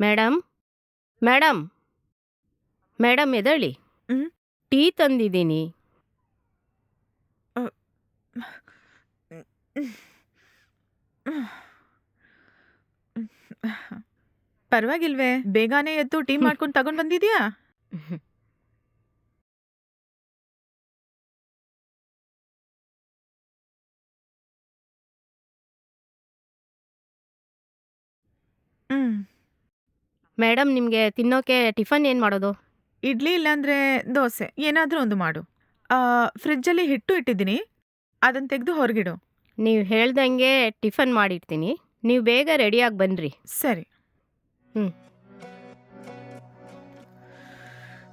Madam madam madam ಎದಳಿ. ಹ್ಮ್? Tea ತಂದಿದ್ದೀನಿ. ಪರವಾಗಿಲ್ವೇ ಬೇಗನೆ ಎದ್ದು ಟೀ ಮಾಡ್ಕೊಂಡು ತಗೊಂಡು ಬಂದಿದ್ಯಾ? ಹ್ಮ್. ಮೇಡಮ್ ನಿಮಗೆ ತಿನ್ನೋಕೆ ಟಿಫನ್ ಏನು ಮಾಡೋದು ಇಡ್ಲಿ ಇಲ್ಲಾಂದರೆ ದೋಸೆ ಏನಾದರೂ ಒಂದು ಮಾಡು ಆ ಫ್ರಿಜ್ಜಲ್ಲಿ ಹಿಟ್ಟು ಇಟ್ಟಿದ್ದೀನಿ ಅದನ್ನು ತೆಗೆದು ಹೊರಗಿಡು ನೀವು ಹೇಳ್ದಂಗೆ ಟಿಫನ್ ಮಾಡಿರ್ತೀನಿ ನೀವು ಬೇಗ ರೆಡಿಯಾಗಿ ಬನ್ನಿರಿ ಸರಿ ಹ್ಮ್.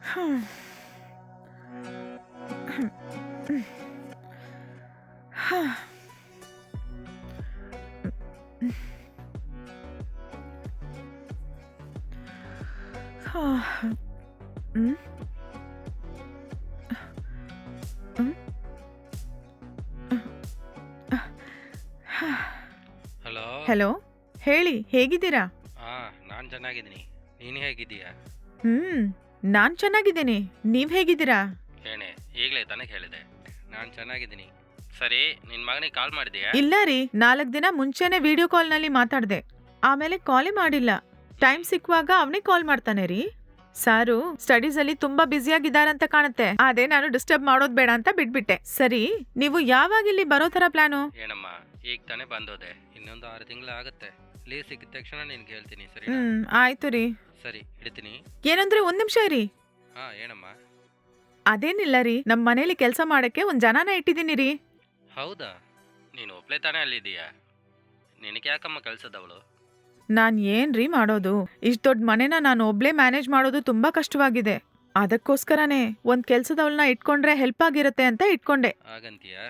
ಹ್ಮ್. ಹಾಂ ಹಾ. ಹಲೋ? ಹೇಳಿ ಹೇಗಿದ್ದೀರಾ? ಹಾ ನಾನು ಚೆನ್ನಾಗಿದ್ದೀನಿ. ನೀನು ಹೇಗಿದ್ದೀಯಾ? ಹ್ಮ್ ನಾನ್ ಚೆನ್ನಾಗಿದ್ದೀನಿ. ನೀವ್ ಹೇಗಿದ್ದೀರಾ? ಹೇಣೆ ಈಗಲೇ ತಾನೇ ಹೇಳಿದೆ. ನಾನು ಚೆನ್ನಾಗಿದ್ದೀನಿ. ಸರಿ ನಿನ್ನ ಮಗನಿಗೆ ಕಾಲ್ ಮಾಡಿದೀಯಾ? ಇಲ್ಲ ರೀ ನಾಲ್ಕು ದಿನ ಮುಂಚೆನೆ ವಿಡಿಯೋ ಕಾಲ್ನಲ್ಲಿ ಮಾತಾಡ್ದೆ. ಆಮೇಲೆ ಕಾಲೇ ಮಾಡಿಲ್ಲ. ಟೈಮ್ ಸಿಕ್ಕುವಾಗ ಅವನೇ ಕಾಲ್ ಮಾಡ್ತಾನೆ ರೀ. ಸಾರು ಸ್ಟಡೀಸ್ ಅಲ್ಲಿ ತುಂಬಾ ಬ್ಯುಸಿಯಾಗಿದ್ದಾರಂತ ಕಾಣುತ್ತೆ. ಅದೇ ನಾನು ಡಿಸ್ಟರ್ಬ್ ಮಾಡೋದ್ ಬೇಡ ಅಂತ ಬಿಟ್ಬಿಟ್ಟೆ. ಸರಿ ನೀವು ಯಾವಾಗ ಇಲ್ಲಿ ಬರೋ ತರ ಪ್ಲಾನು ಏನಮ್ಮ? ಈಗ ತಾನೇ ಬಂದೋದೆ. ಇನ್ನೊಂದು ಆರು ತಿಂಗಳು ಆಗುತ್ತೆ ಲೀವ್ ಸಿಕ್ಕಿದ ತಕ್ಷಣ ನಿನ್ಗೆ ಹೇಳ್ತೀನಿ ಸರಿ ಹ್ಮ್ ಆಯ್ತು ರೀ. ಸರಿ ಇಡ್ತೀನಿ. ಏನಂದ್ರೆ ಒಂದ್ ನಿಮಿಷ ರೀ ಹಾ ಏನಮ್ಮ? ಅದೇನಿಲ್ಲ ರೀ ನಮ್ಮ ಮನೇಲಿ ಕೆಲಸ ಮಾಡಕ್ಕೆ ಒಂದ್ ಜನನ ಇಟ್ಟಿದ್ದೀನಿ ರೀ. ಹೌದಾ? ನೀನು ಒಬ್ಳೆ ತಾನೇ ಅಲ್ಲಿದ್ದೀಯಾ? ನಿನಗೆ ಯಾಕಮ್ಮ ಕಳ್ಸದವಳು ನಾನ್ ಏನ್ರಿ ಮಾಡೋದು? ಇಷ್ಟ್ ದೊಡ್ಡ ಮನೆನ ನಾನು ಒಬ್ಳೇ ಮ್ಯಾನೇಜ್ ಮಾಡೋದು ತುಂಬಾ ಕಷ್ಟವಾಗಿದೆ. ಅದಕ್ಕೋಸ್ಕರನೇ ಒಂದ್ ಕೆಲ್ಸದವಳನ್ನ ಇಟ್ಕೊಂಡ್ರೆ ಹೆಲ್ಪ್ ಆಗಿರುತ್ತೆ ಅಂತ ಇಟ್ಕೊಂಡೆ. ಹಾಗಂತೀಯಾ?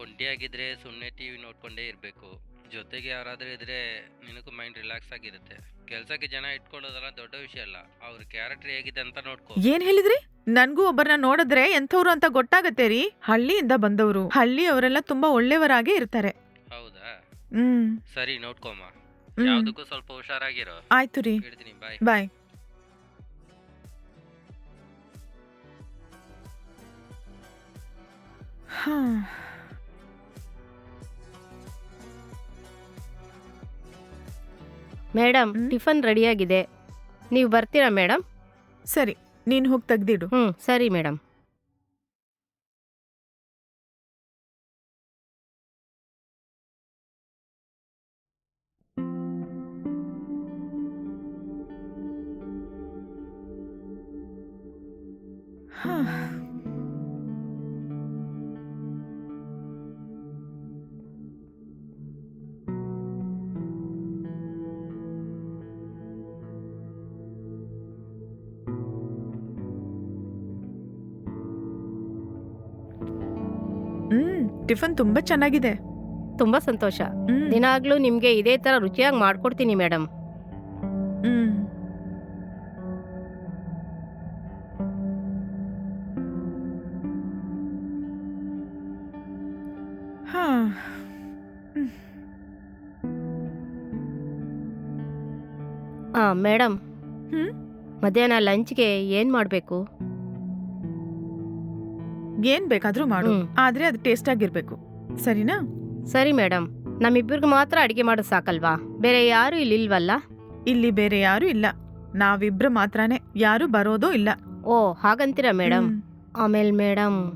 ಒಂಟಿಯಾಗಿದ್ರೆ ಸುಮ್ಮನೆ ಟಿ ವಿ ನೋಡ್ಕೊಂಡೇ ಇರಬೇಕು. ಜೊತೆಗೆ ಯಾರಾದರೂ ಇದ್ರೆ ನಿನಗೂ ಮೈಂಡ್ ರಿಲ್ಯಾಕ್ಸ್ ಆಗಿರುತ್ತೆ. ಕೆಲಸಕ್ಕೆ ಜನ ಇಟ್ಕೊಳ್ಳೋದೆಲ್ಲ ದೊಡ್ಡ ವಿಷಯ ಅಲ್ಲ. ಅವ್ರ ಕ್ಯಾರೆಕ್ಟರ್ ಹೇಗಿದೆ ಅಂತ ನೋಡ್ಕೊ. ಏನ್ ಹೇಳಿದ್ರಿ? ನನ್ಗೂ ಒಬ್ಬರನ್ನ ನೋಡಿದ್ರೆ ಎಂಥವ್ರು ಅಂತ ಗೊತ್ತಾಗತ್ತೆ ರೀ. ಹಳ್ಳಿಯಿಂದ ಬಂದವರು. ಹಳ್ಳಿ ಅವರೆಲ್ಲ ತುಂಬಾ ಒಳ್ಳೆಯವರಾಗಿ ಇರ್ತಾರೆ. ಹೌದಾ? ಹ್ಮ್. ಸರಿ ನೋಡ್ಕೊಮ್ಮ. ಹ್ಮ್. ಯಾವ್ದಕ್ಕೂ ಸ್ವಲ್ಪ ಹುಷಾರಾಗಿರೋ. ಆಯ್ತು ರೀ. ಇಡ್ತೀನಿ ಬಾಯ್ ಬಾಯ್ ಹಾ ಮೇಡಮ್? ಟಿಫನ್ ರೆಡಿಯಾಗಿದೆ. ನೀವು ಬರ್ತೀರಾ ಮೇಡಮ್ ಸರಿ ನೀನು ಹೋಗಿ ತೆಗ್ದಿಡು. ಹ್ಞೂ ಸರಿ ಮೇಡಮ್ ಟಿಫನ್ ತುಂಬಾ ಚೆನ್ನಾಗಿದೆ. ತುಂಬಾ ಸಂತೋಷ. ಹ್ಮ್. ದಿನಾಗ್ಲೂ ನಿಮಗೆ ಇದೇ ತರ ರುಚಿಯಾಗಿ ಮಾಡ್ಕೊಡ್ತೀನಿ ಮೇಡಮ್ ಹ್ಮ್. ಹಾ. ಹಾಂ ಮೇಡಮ್ ಹ್ಮ್? ಮಧ್ಯಾಹ್ನ ಲಂಚ್ಗೆ ಏನು ಮಾಡಬೇಕು? ಏನ್ ಬೇಕಾದ್ರೂ ಮಾಡು. ಹ್ಮ್. ಆದ್ರೆ ಅದು ಟೇಸ್ಟ್ ಆಗಿರ್ಬೇಕು. ಸರಿನಾ? ಸರಿ ಮೇಡಮ್ ನಮ್ಮಿಬ್ಬರಿಗೆ ಮಾತ್ರ ಅಡುಗೆ ಮಾಡೋದು ಸಾಕಲ್ವಾ? ಬೇರೆ ಯಾರು ಇಲ್ಲಿ ಇಲ್ವಲ್ಲ? ಇಲ್ಲಿ ಬೇರೆ ಯಾರು ಇಲ್ಲ. ನಾವಿಬ್ರು ಮಾತ್ರನೇ. ಯಾರು ಬರೋದೂ ಇಲ್ಲ. ಓ ಹಾಗಂತೀರಾ ಮೇಡಮ್ ಹ್ಮ್. ಆಮೇಲೆ ಮೇಡಮ್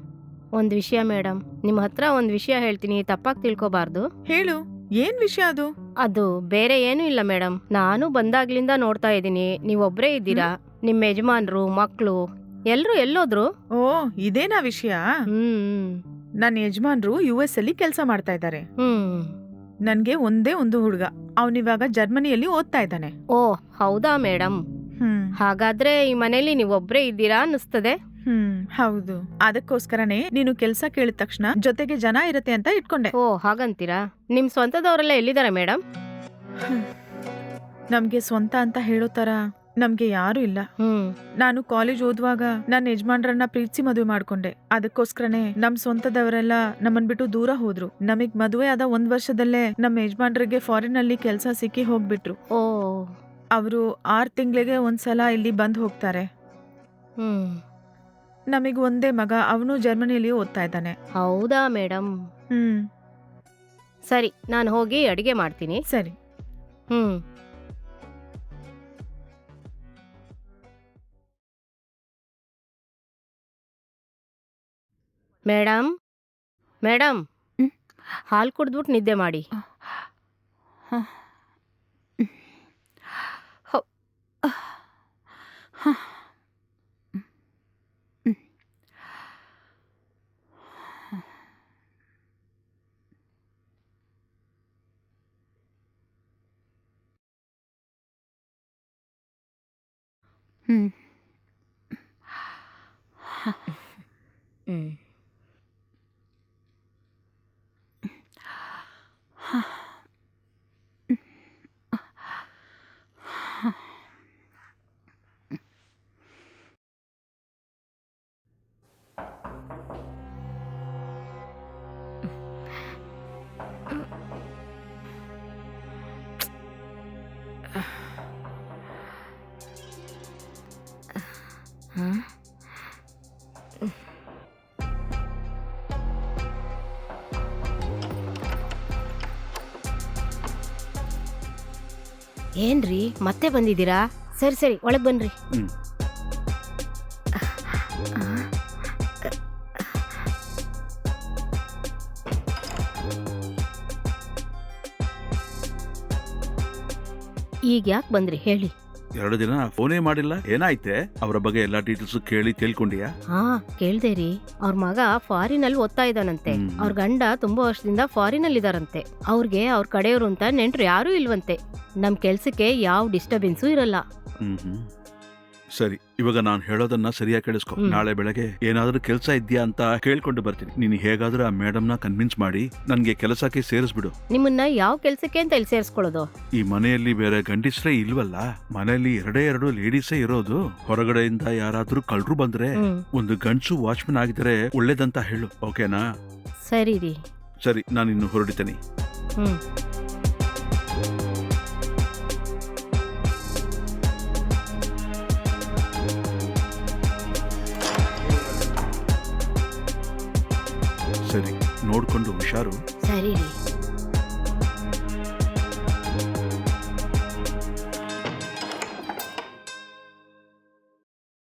ಒಂದು ವಿಷಯ ಮೇಡಮ್ ನಿಮ್ಮ ಹತ್ರ ಒಂದು ವಿಷಯ ಹೇಳ್ತೀನಿ ತಪ್ಪಾಗಿ ತಿಳ್ಕೊಬಾರ್ದು. ಹೇಳು. ಏನ್ ವಿಷಯ ಅದು? ಅದು ಬೇರೆ ಏನೂ ಇಲ್ಲ ಮೇಡಮ್ ನಾನು ಬಂದಾಗ್ಲಿಂದ ನೋಡ್ತಾ ಇದ್ದೀನಿ. ನೀವೊಬ್ಬರೇ ಇದ್ದೀರಾ? ನಿಮ್ಮ ಯಜಮಾನ್ರು ಮಕ್ಕಳು ಎಲ್ಲರೂ ಎಲ್ಲೋದ್ರು? ಓ ಇದೇನಾ ವಿಷಯ? ಹ್ಮ್. ನನ್ನ ಯಜಮಾನ್ರು ಯು ಎಸ್ ಅಲ್ಲಿ ಕೆಲಸ ಮಾಡ್ತಾ ಇದ್ದಾರೆ ಹ್ಮ್. ನನ್ಗೆ ಒಂದೇ ಒಂದು ಹುಡುಗ. ಅವನಿವಾಗ ಜರ್ಮನಿಯಲ್ಲಿ ಓದ್ತಾ ಇದ್ದಾನೆ. ಓ ಹೌದಾ ಮೇಡಮ್ ಹ್ಮ್. ಹಾಗಾದ್ರೆ ಈ ಮನೇಲಿ ನೀವೊಬ್ಬರೇ ಇದ್ದೀರಾ ಅನ್ನಿಸ್ತದೆ? ಹ್ಮ್ ಹೌದು. ಅದಕ್ಕೋಸ್ಕರನೇ ನೀನು ಕೆಲಸ ಕೇಳಿದ ತಕ್ಷಣ ಜೊತೆಗೆ ಜನ ಇರತ್ತೆ ಅಂತ ಇಟ್ಕೊಂಡೆ. ಓ ಹಾಗಂತೀರಾ? ನಿಮ್ ಸ್ವಂತದವರೆಲ್ಲ ಎಲ್ಲಿದ್ದಾರೆ ಮೇಡಮ್ ನಮ್ಗೆ ಸ್ವಂತ ಅಂತ ಹೇಳೋ ತರ ನಮ್ಗೆ ಯಾರು ಇಲ್ಲ. ಹ್ಮ್. ನಾನು ಕಾಲೇಜ್ ಓದುವಾಗ ನನ್ನ ಯಜಮಾನ್ರನ್ನ ಪ್ರೀತಿಸಿ ಮದುವೆ ಮಾಡ್ಕೊಂಡೆ. ಅದಕ್ಕೋಸ್ಕರನೇ ನಮ್ ಸ್ವಂತದವರೆಲ್ಲ ನಮ್ಮನ್ ಬಿಟ್ಟು ದೂರ ಹೋದ್ರು. ನಮಗ್ ಮದುವೆ ಆದ ಒಂದ್ ವರ್ಷದಲ್ಲೇ ನಮ್ಮ ಯಜಮಾನ್ರಿಗೆ ಫಾರಿನ್ ಅಲ್ಲಿ ಕೆಲಸ ಸಿಕ್ಕಿ ಹೋಗ್ಬಿಟ್ರು. ಓ. ಅವರು ಆರ್ ತಿಂಗಳಿಗೆ ಒಂದ್ಸಲ ಇಲ್ಲಿ ಬಂದು ಹೋಗ್ತಾರೆ. ಹ್ಮ್. ನಮಗೆ ಒಂದೇ ಮಗ ಅವನು ಜರ್ಮನಿಯಲ್ಲಿ ಓದ್ತಾ ಇದ್ದಾನೆ. ಹೌದಾ ಮೇಡಮ್ ಹ್ಮ್. ಸರಿ ನಾನು ಹೋಗಿ ಅಡಿಗೆ ಮಾಡ್ತೀನಿ. ಸರಿ. ಹ್ಮ್. ಮೇಡಮ್ ಮೇಡಮ್ ಹ್ಮ್? ಹಾಲು ಕುಡಿದ್ಬಿಟ್ಟು ನಿದ್ದೆ ಮಾಡಿ. ಹ್ಞೂ ಹ್ಮ್. ಏನ್ರಿ ಮತ್ತೆ ಬಂದಿದ್ದೀರಾ? ಸರಿ ಸರಿ ಒಳಗ್ ಬನ್ರಿ. ಹ್ಮ್. ಈಗ ಯಾಕೆ ಬಂದ್ರಿ ಹೇಳಿ. ಎರಡು ದಿನ ಫೋನೇ ಮಾಡಿಲ್ಲ. ಏನಾಯ್ತೆ? ಅವರ ಬಗ್ಗೆ ಎಲ್ಲಾ ಡೀಟೇಲ್ಸ್ ಕೇಳಿ ತಿಳ್ಕೊಂಡಿಯಾ? ಹಾ ಕೇಳ್ದೆ ರೀ. ಅವ್ರ ಮಗ ಫಾರಿನ್ ಅಲ್ಲಿ ಓದ್ತಾ ಇದ್ದಾನಂತೆ. ಹ್ಮ್. ಅವ್ರ ಗಂಡ ತುಂಬಾ ವರ್ಷದಿಂದ ಫಾರಿನ್ ಅಲ್ಲಿ ಇದಾರಂತೆ ಅವ್ರಿಗೆ ಅವ್ರ ಕಡೆಯವರು ಅಂತ ನೆಂಟ್ರು ಯಾರೂ ಇಲ್ವಂತೆ. ನಮ್ ಕೆಲ್ಸಕ್ಕೆ ಯಾವ ಡಿಸ್ಟರ್ಬೆನ್ಸು ಇರಲ್ಲ. ಹ್ಮ್ ಹ್ಮ್. ಸರಿ ಇವಾಗ ನಾನು ಹೇಳೋದನ್ನ ಸರಿಯಾಗಿ ಕೇಳಿಸ್ಕೊ. ನಾಳೆ ಬೆಳಗ್ಗೆ ಏನಾದ್ರೂ ಕೆಲಸ ಇದೆಯಾ ಅಂತ ಕೇಳ್ಕೊಂಡು ಬರ್ತೀನಿ. ನೀನು ಹೇಗಾದ್ರೂ ಆ ಮೇಡಮ್ನ ಕನ್ವಿನ್ಸ್ ಮಾಡಿ ನನಗೆ ಕೆಲಸಕ್ಕೆ ಸೇರಿಸ್ಬಿಡು. ನಿಮ್ಮನ್ನ ಯಾವ ಕೆಲಸಕ್ಕೆ ಅಂತ ಇಲ್ಲಿ ಸೇರಿಸ್ಕೊಳ್ಳೋದು? ಈ ಮನೆಯಲ್ಲಿ ಬೇರೆ ಗಂಡಿಸ್ರೇ ಇಲ್ವಲ್ಲ? ಮನೆಯಲ್ಲಿ ಎರಡೇ ಎರಡು ಲೇಡೀಸೇ ಇರೋದು. ಹೊರಗಡೆಯಿಂದ ಯಾರಾದ್ರೂ ಕಳ್ರು ಬಂದ್ರೆ ಒಂದು ಗಂಡ್ಸು ವಾಚ್ಮನ್ ಆಗಿದ್ರೆ ಒಳ್ಳೇದಂತ ಹೇಳು ಓಕೆನಾ? ಸರಿ ರೀ. ಸರಿ ನಾನು ಇನ್ನು ಹೊರಡಿತೇನೆ. ಹ್ಮ್. ನೋಡ್ಕೊಂಡು ಹುಷಾರು. ಸರಿ ರೀ.